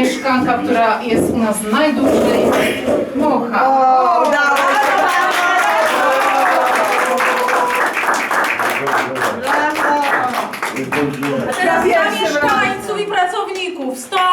mieszkanka, która jest u nas najdłużej, Mocha. O. Brawo. A teraz dla mieszkańców i pracowników. Stop!